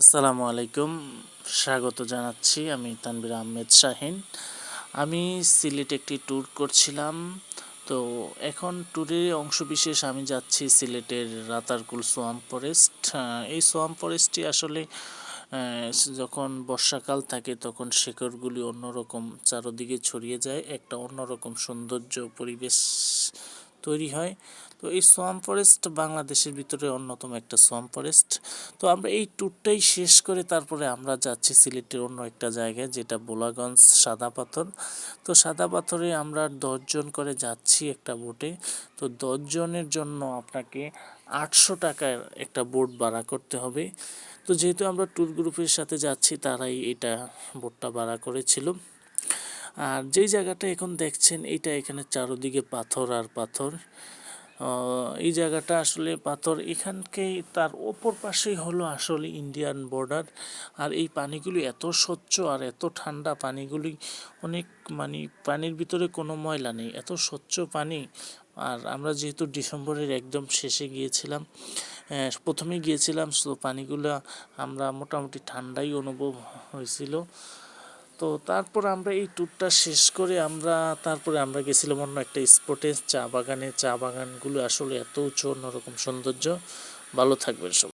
আসসালামু আলাইকুম। স্বাগত জানাচ্ছি আমি তানবির আহমেদ শাহিন। আমি সিলেট একটি ট্যুর করছিলাম। তো এখন ট্যুরের অংশবিশেষ আমি যাচ্ছি সিলেটের রাতারকুল সোয়াম ফরেস্ট এই সোয়াম ফরেস্টটি আসলে যখন বর্ষাকাল থাকে তখন শেকড়গুলি অন্যরকম চারদিকে ছড়িয়ে যায়। একটা অন্যরকম সৌন্দর্য পরিবেশ তৈরি হয়। তো এই সোয়াম ফরেস্ট বাংলাদেশের ভিতরে অন্যতম একটা সোয়াম ফরেস্ট। তো আমরা এই ট্যুরটাই শেষ করে তারপরে আমরা যাচ্ছি সিলেটের অন্য একটা জায়গায়, যেটা বোলাগঞ্জ সাদা পাথর। তো সাদা পাথরে আমরা দশজন করে যাচ্ছি একটা বোটে। তো দশজনের জন্য আপনাকে আটশো টাকার একটা বোট ভাড়া করতে হবে। তো যেহেতু আমরা ট্যুর গ্রুপের সাথে যাচ্ছি, তারাই এটা বোটটা ভাড়া করেছিল। আর যেই জায়গাটা এখন দেখছেন, এইটা এখানে চারোদিকে পাথর আর পাথর। এই জায়গাটা আসলে পাথর এখানকেই তার ওপর পাশেই হলো আসলে ইন্ডিয়ান বর্ডার। আর এই পানিগুলি এত স্বচ্ছ আর এত ঠান্ডা পানিগুলি, অনেক মানে পানির ভিতরে কোনো ময়লা নেই, এত স্বচ্ছ পানি। আর আমরা যেহেতু ডিসেম্বরের একদম শেষে গিয়েছিলাম প্রথমে গিয়েছিলাম, তো পানিগুলো আমরা মোটামুটি ঠান্ডাই অনুভব হয়েছিল। তো তারপর আমরা এই ট্যুরটা শেষ করে আমরা, তারপরে আমরা গেছিলাম অন্য একটা স্পটে চা বাগানে। চা বাগানগুলো আসলে এত উঁচু অন্যরকম সৌন্দর্য। ভালো থাকবেন সব